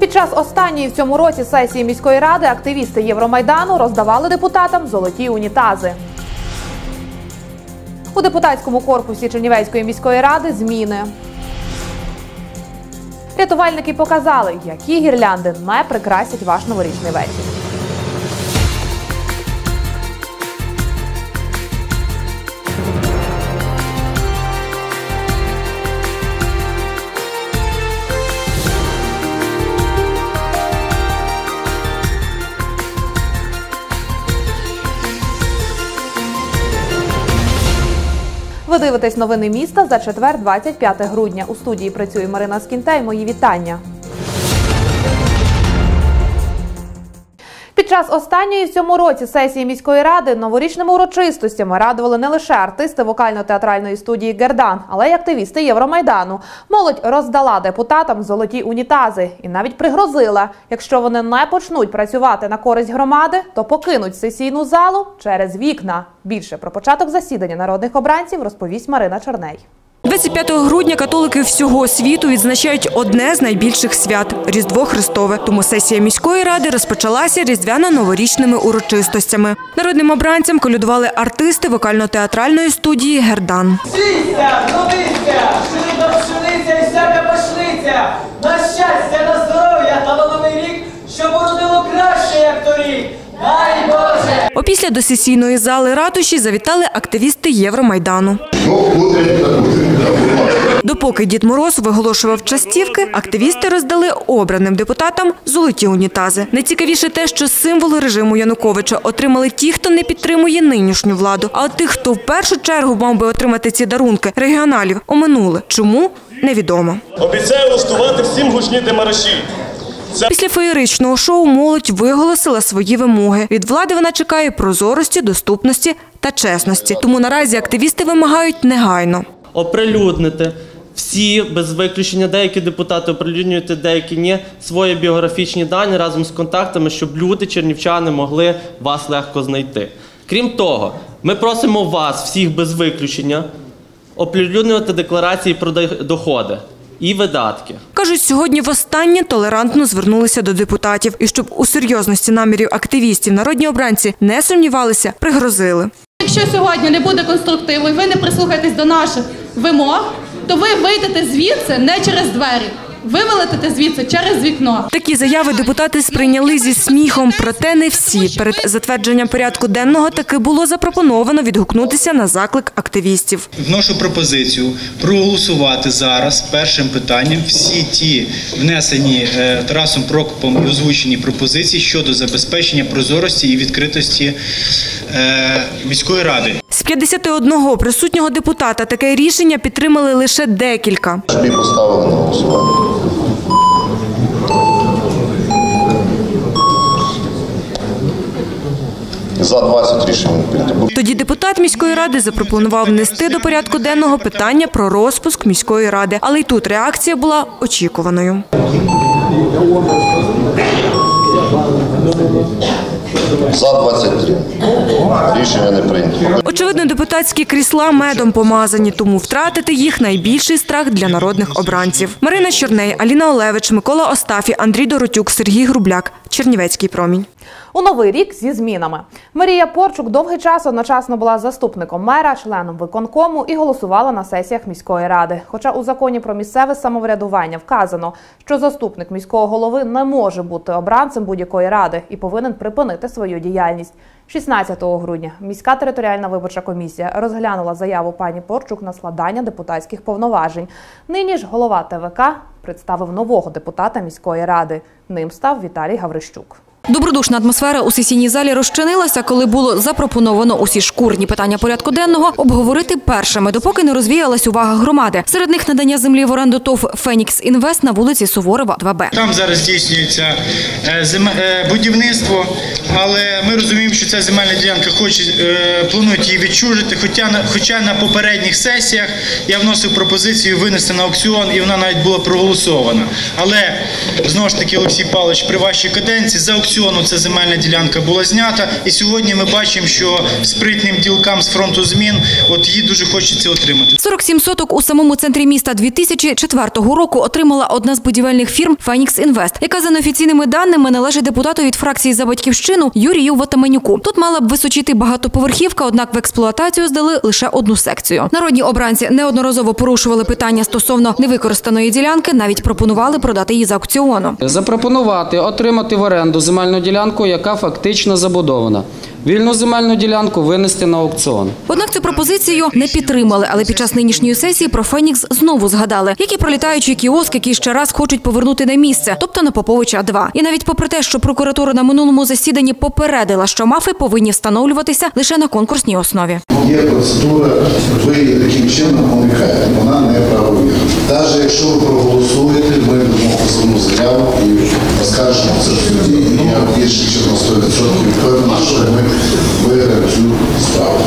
Під час останньої в цьому році сесії міської ради активісти Євромайдану роздавали депутатам золоті унітази. У депутатському корпусі Чернівецької міської ради зміни. Рятувальники показали, які гірлянди не прикрасять ваш новорічний вечір. Ви дивитесь новини міста за четвер, 25 грудня. У студії працює Марина Скінтей. Мої вітання. Під час останньої в цьому році сесії міської ради новорічними урочистостями радували не лише артисти вокально-театральної студії Гердан, але й активісти Євромайдану. Молодь роздала депутатам золоті унітази і навіть пригрозила, якщо вони не почнуть працювати на користь громади, то покинуть сесійну залу через вікна. Більше про початок засідання народних обранців розповість Марина Черней. 25 грудня католики всього світу відзначають одне з найбільших свят Різдво Христове. Тому сесія міської ради розпочалася різдвяно-новорічними урочистостями. Народним обранцям колюдували артисти вокально-театральної студії Гердан. Сіся, родися, пшениця, пшениця і всяка на здоров'я та на новий рік, щоб уродило краще, як торік. Дай Боже! Опісля до сесійної зали ратуші завітали активісти Євромайдану. Ну. Допоки Дід Мороз виголошував частівки, активісти роздали обраним депутатам золоті унітази. Найцікавіше те, що символи режиму Януковича отримали ті, хто не підтримує нинішню владу. А тих, хто в першу чергу мав би отримати ці дарунки регіоналів, оминули. Чому невідомо. Обіцяю влаштувати всім гучні демараші. Після феєричного шоу молодь виголосила свої вимоги. Від влади вона чекає прозорості, доступності та чесності. Тому наразі активісти вимагають негайно. оприлюднити всі без виключення, деякі депутати оприлюднюють, деякі ні, свої біографічні дані разом з контактами, щоб люди, чернівчани, могли вас легко знайти. Крім того, ми просимо вас, всіх без виключення, оприлюднювати декларації про доходи і видатки. Кажуть, сьогодні востаннє толерантно звернулися до депутатів. І щоб у серйозності намірів активістів народні обранці не сумнівалися, пригрозили. Якщо сьогодні не буде конструктиву і ви не прислухаєтесь до наших вимог, то ви вийдете звідси не через двері. Ви вилетите звідси через вікно. Такі заяви депутати сприйняли зі сміхом, проте не всі. Перед затвердженням порядку денного таки було запропоновано відгукнутися на заклик активістів. Вношу пропозицію проголосувати зараз першим питанням всі ті внесені е, Тарасом Прокопом і озвучені пропозиції щодо забезпечення прозорості і відкритості е, міської ради. З 51 присутнього депутата таке рішення підтримали лише декілька. Тобі поставили на голосування. За 20 рішень прийнято. Тоді депутат міської ради запропонував внести до порядку денного питання про розпуск міської ради, але й тут реакція була очікуваною. За 23. Рішення не прийнято. Очевидно, депутатські крісла медом помазані, тому втратити їх найбільший страх для народних обранців. Марина Чорней, Аліна Олевич, Микола Остафі, Андрій Доротюк, Сергій Грубляк. Чернівецький промінь. У новий рік зі змінами. Марія Порчук довгий час одночасно була заступником мера, членом виконкому і голосувала на сесіях міської ради. Хоча у законі про місцеве самоврядування вказано, що заступник міського голови не може бути обранцем будь-якої ради і повинен припинити свою діяльність. 16 грудня міська територіальна виборча комісія розглянула заяву пані Порчук на складання депутатських повноважень. Нині ж голова ТВК представив нового депутата міської ради. Ним став Віталій Гаврищук. Добродушна атмосфера у сесійній залі розчинилася, коли було запропоновано усі шкурні питання порядку денного обговорити першими, допоки не розвіялась увага громади. Серед них надання землі в оренду ТОВ Фенікс Інвест на вулиці Суворова, 2Б. Там зараз здійснюється е, е, будівництво, але ми розуміємо, що ця земельна ділянка хоче, е, планують її відчужити. Хоча хоча на попередніх сесіях я вносив пропозицію винести на аукціон, і вона навіть була проголосована. Але знову ж таки, Олексій Павлович, при вашій каденції за аукціон аукціону ця земельна ділянка була знята. І сьогодні ми бачимо, що спритним ділкам з фронту змін от її дуже хочеться отримати. 47 соток у самому центрі міста 2004 року отримала одна з будівельних фірм Фенікс Інвест, яка за неофіційними даними належить депутату від фракції за батьківщину Юрію Ватаменюку. Тут мала б височити багатоповерхівка, однак в експлуатацію здали лише одну секцію. Народні обранці неодноразово порушували питання стосовно невикористаної ділянки, навіть пропонували продати її з аукціону. Запропонувати отримати в оренду земельну ділянку, яка фактично забудована. Вільну земельну ділянку винести на аукціон. Однак цю пропозицію не підтримали, але під час нинішньої сесії про Фенікс знову згадали, як і пролітаючий кіоск, який ще раз хочуть повернути на місце, тобто на Поповича 2. І навіть попри те, що прокуратура на минулому засіданні попередила, що мафи повинні встановлюватися лише на конкурсній основі. Є процедура, ви її таким чином уникаєте, вона не правовірна. Навіть якщо ви проголосуєте, ми дамо позовну заяву і оскаржимо це в суді. І я більше ніж на 100% впевнений, що ми виграємо цю справу.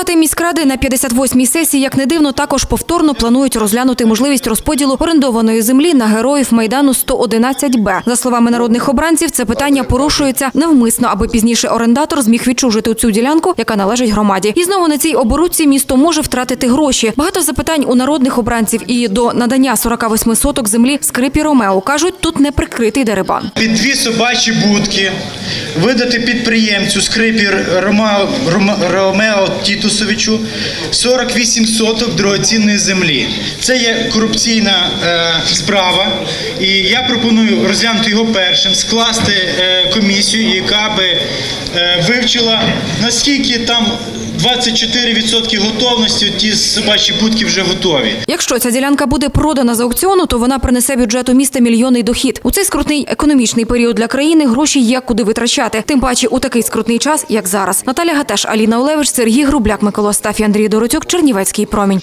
Депутати міськради на 58-й сесії, як не дивно, також повторно планують розглянути можливість розподілу орендованої землі на героїв майдану 111Б. За словами народних обранців, це питання порушується навмисно, аби пізніше орендатор зміг відчужити цю ділянку, яка належить громаді. І знову на цій оборудці місто може втратити гроші. Багато запитань у народних обранців і до надання 48 соток землі скрипі Ромео кажуть, тут не прикритий дерибан. Під дві собачі будки видати підприємцю скрипір Ромео, Ромео Тітусовичу 48 соток дорогоцінної землі. Це є корупційна е, справа, і я пропоную розглянути його першим, скласти е, комісію, яка би е, вивчила наскільки там 24% готовності, ті собачі будки вже готові. Якщо ця ділянка буде продана з аукціону, то вона принесе бюджету міста мільйонний дохід. У цей скрутний економічний період для країни гроші є куди витрачати. Тим паче у такий скрутний час, як зараз. Наталя Гатеш, Аліна Олевич, Сергій Грубляк, Микола Стафі, Андрій Доротюк, Чернівецький промінь.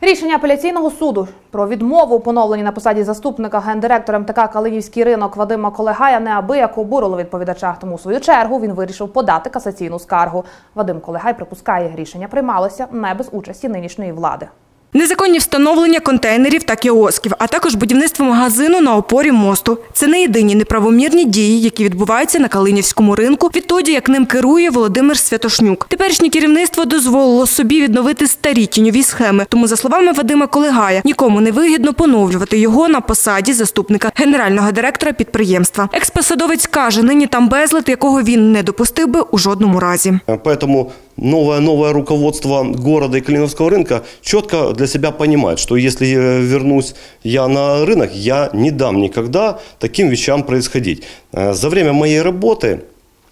Рішення апеляційного суду про відмову у поновленні на посаді заступника гендиректора МТК Калинівський ринок Вадима Колегая неабияк обурило відповідача. Тому у свою чергу він вирішив подати касаційну скаргу. Вадим Колегай припускає, рішення приймалося не без участі нинішньої влади. Незаконні встановлення контейнерів та кіосків, а також будівництво магазину на опорі мосту. Це не єдині неправомірні дії, які відбуваються на Калинівському ринку відтоді, як ним керує Володимир Святошнюк. Теперішнє керівництво дозволило собі відновити старі тіньові схеми. Тому, за словами Вадима Колегая, нікому не вигідно поновлювати його на посаді заступника генерального директора підприємства. Експосадовець каже, нині там безлад, якого він не допустив би у жодному разі. Поэтому новое, новое руководство города и Калиновского рынка четко для себя понимает, что если э, вернусь я на рынок, я не дам никогда таким вещам происходить. Э, За время моей работы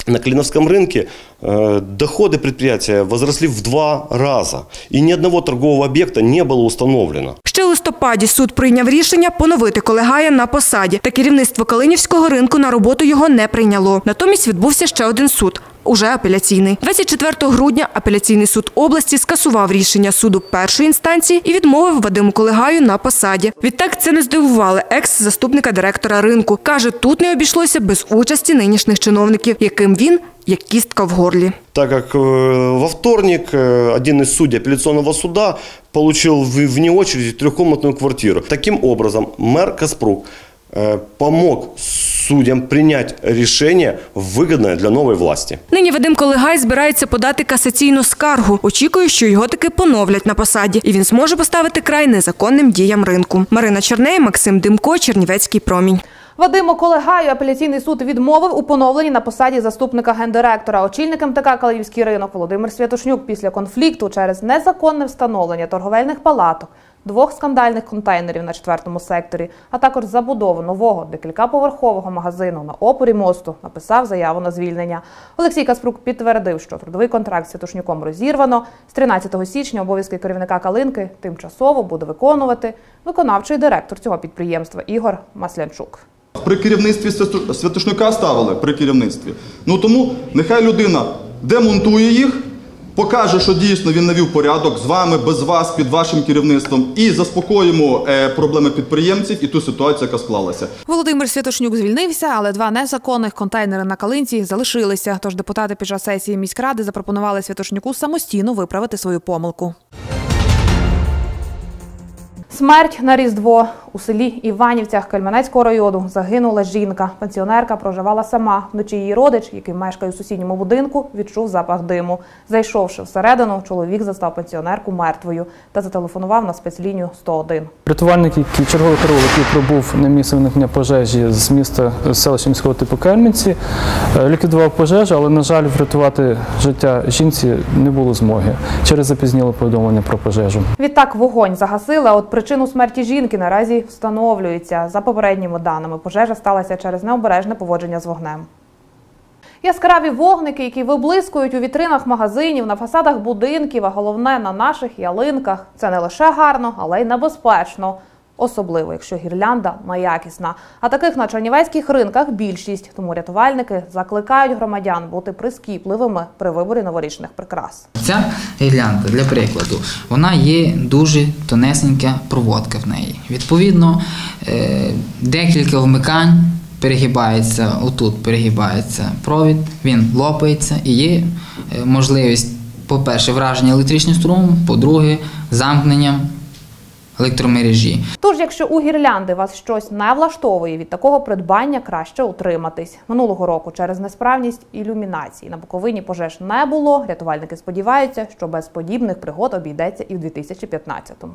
на Калиновском рынке э, доходы предприятия возросли в два раза, и ни одного торгового объекта не было установлено. Ще у листопаді суд прийняв рішення поновити колегая на посаді, та керівництво Калинівського ринку на роботу його не прийняло. Натомість відбувся ще один суд. Уже апеляційний 24 грудня апеляційний суд області скасував рішення суду першої інстанції і відмовив Вадиму Колегаю на посаді. Відтак це не здивували екс-заступника директора ринку. каже, тут не обійшлося без участі нинішніх чиновників, яким він як кістка в горлі. так как э, во вторник э, один из судей апелляционного суда получил в- вне очереди трехкомнатную квартиру. Таким образом, мэр Каспрук э, помог судьям принять решение, выгодное для новой власти. Нині Вадим Колегай збирається подати касаційну скаргу. Очікує, що його таки поновлять на посаді, і він зможе поставити край незаконним діям ринку. Марина Черней, Максим Димко, Чернівецький промінь. Вадиму Колегаю апеляційний суд відмовив у поновленні на посаді заступника гендиректора. Очільник МТК Калинівський ринок Володимир Святошнюк після конфлікту через незаконне встановлення торговельних палаток, двох скандальних контейнерів на четвертому секторі, а також забудову нового декількаповерхового магазину на опорі мосту написав заяву на звільнення. Олексій Каспрук підтвердив, що трудовий контракт з Святошнюком розірвано. З 13 січня обов'язки керівника Калинки тимчасово буде виконувати виконавчий директор цього підприємства Ігор Маслянчук. При керівництві Свято- Святошнюка ставили при керівництві. Ну тому нехай людина демонтує їх, покаже, що дійсно він навів порядок з вами, без вас, під вашим керівництвом, і заспокоїмо е, проблеми підприємців і ту ситуацію, яка склалася. Володимир Святошнюк звільнився, але два незаконних контейнери на Калинці залишилися. Тож депутати під час сесії міськради запропонували Святошнюку самостійно виправити свою помилку. Смерть на Різдво у селі Іванівцях Кельменецького району загинула жінка. Пенсіонерка проживала сама. Вночі її родич, який мешкає у сусідньому будинку, відчув запах диму. Зайшовши всередину, чоловік застав пенсіонерку мертвою та зателефонував на спецлінію 101. Рятувальник, який черговий караул, який прибув на місце виникнення пожежі з міста селища міського типу Кельменці, е, ліквідував пожежу, але, на жаль, врятувати життя жінці не було змоги через запізніле повідомлення про пожежу. Відтак вогонь загасили, а от причину смерті жінки наразі встановлюється. За попередніми даними, пожежа сталася через необережне поводження з вогнем. Яскраві вогники, які виблискують у вітринах магазинів, на фасадах будинків, а головне на наших ялинках. Це не лише гарно, але й небезпечно. Особливо, якщо гірлянда неякісна. А таких на чернівецьких ринках більшість. Тому рятувальники закликають громадян бути прискіпливими при виборі новорічних прикрас. Ця гірлянда, для прикладу, вона є дуже тонесенька проводка в неї. Відповідно, е, декілька вмикань перегибається, отут перегибається провід, він лопається і є е, можливість, по-перше, враження електричним струмом, по-друге, замкненням електромережі. Тож, якщо у гірлянди вас щось не влаштовує, від такого придбання краще утриматись. Минулого року через несправність ілюмінації на Буковині пожеж не було. Рятувальники сподіваються, що без подібних пригод обійдеться і в 2015-му.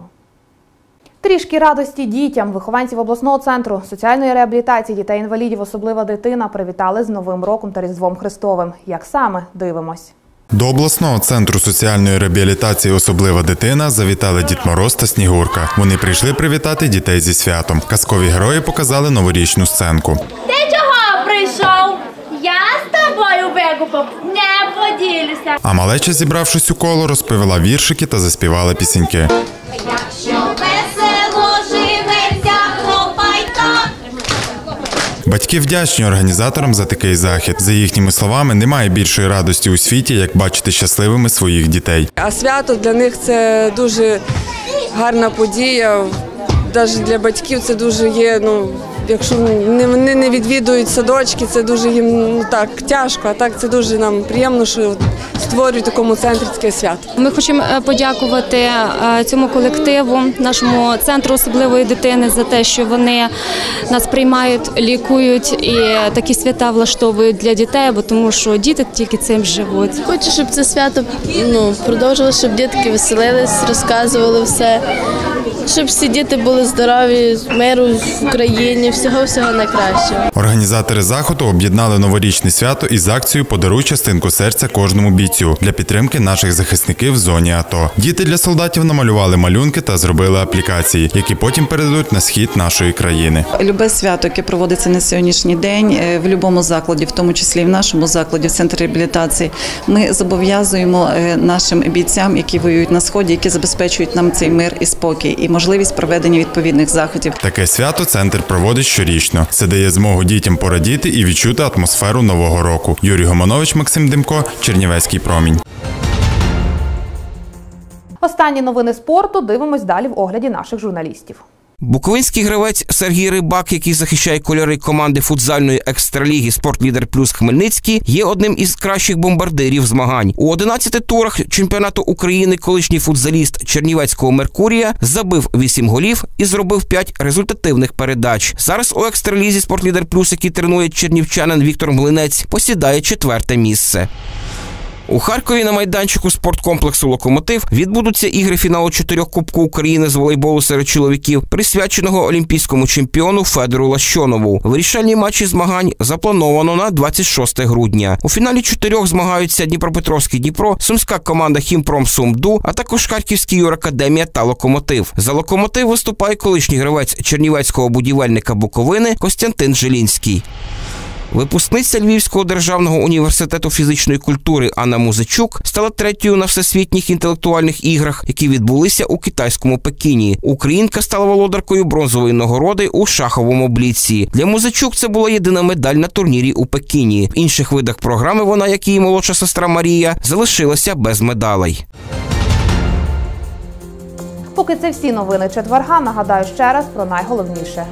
Трішки радості дітям вихованців обласного центру соціальної реабілітації дітей-інвалідів, особлива дитина, привітали з Новим роком та Різдвом Христовим. Як саме дивимось? До обласного центру соціальної реабілітації Особлива дитина завітали Дід Мороз та Снігурка. Вони прийшли привітати дітей зі святом. Казкові герої показали новорічну сценку. Ти чого прийшов? Я з тобою викупом не поділюся. А малеча, зібравшись у коло, розповіла віршики та заспівала пісеньки. Батьки вдячні організаторам за такий захід. За їхніми словами, немає більшої радості у світі, як бачити щасливими своїх дітей. А свято для них це дуже гарна подія. Навіть для батьків це дуже є. Ну, якщо не- вони не відвідують садочки, це дуже їм ну, так тяжко. А так це дуже нам приємно, що створюють такому центрі таке свято. Ми хочемо е, подякувати е, цьому колективу, нашому центру особливої дитини за те, що вони нас приймають, лікують і такі свята влаштовують для дітей, бо тому що діти тільки цим живуть. Хочу, щоб це свято ну, продовжилося, щоб дітки веселились, розказували все, щоб всі діти були здорові, миру в Україні, всього всього найкращого. Організатори заходу об'єднали новорічне свято із акцією Подаруй частинку серця кожному бійцю для підтримки наших захисників в зоні АТО. Діти для солдатів намалювали малюнки та зробили аплікації, які потім передадуть на схід нашої країни. Любе свято, яке проводиться на сьогоднішній день е, в будь-якому закладі, в тому числі і в нашому закладі, в центрі реабілітації, ми зобов'язуємо е, нашим бійцям, які воюють на сході, які забезпечують нам цей мир і спокій, і можливість проведення відповідних заходів. Таке свято центр проводить щорічно. Це дає змогу дітям порадіти і відчути атмосферу нового року. Юрій Гоманович, Максим Демко, Чернівецький промінь. Останні новини спорту дивимось далі в огляді наших журналістів. Буковинський гравець Сергій Рибак, який захищає кольори команди футзальної екстраліги Спортлідер Плюс Хмельницький, є одним із кращих бомбардирів змагань. У 11 турах чемпіонату України колишній футзаліст Чернівецького Меркурія забив 8 голів і зробив 5 результативних передач. Зараз у екстралізі Спортлідер Плюс, який тренує чернівчанин Віктор Млинець, посідає четверте місце. У Харкові на майданчику спорткомплексу Локомотив відбудуться ігри фіналу чотирьох Кубку України з волейболу серед чоловіків, присвяченого олімпійському чемпіону Федору Лащонову. Вирішальні матчі змагань заплановано на 26 грудня. У фіналі чотирьох змагаються Дніпропетровський Дніпро, сумська команда Хімпром Сумду, а також Харківський юракадемія та Локомотив. За локомотив виступає колишній гравець чернівецького будівельника Буковини Костянтин Жилінський. Випускниця Львівського державного університету фізичної культури Анна Музичук стала третьою на всесвітніх інтелектуальних іграх, які відбулися у китайському Пекіні. Українка стала володаркою бронзової нагороди у шаховому бліці. Для Музичук це була єдина медаль на турнірі у Пекіні. В інших видах програми вона, як її молодша сестра Марія, залишилася без медалей. Поки це всі новини четверга, нагадаю ще раз про найголовніше.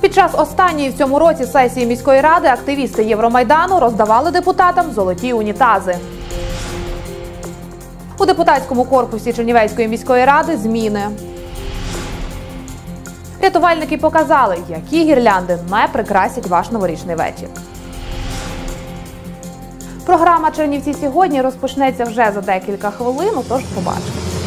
Під час останньої в цьому році сесії міської ради активісти Євромайдану роздавали депутатам золоті унітази. У депутатському корпусі Чернівецької міської ради зміни. Рятувальники показали, які гірлянди не прикрасять ваш новорічний вечір. Програма Чернівці сьогодні розпочнеться вже за декілька хвилин, тож побачимо.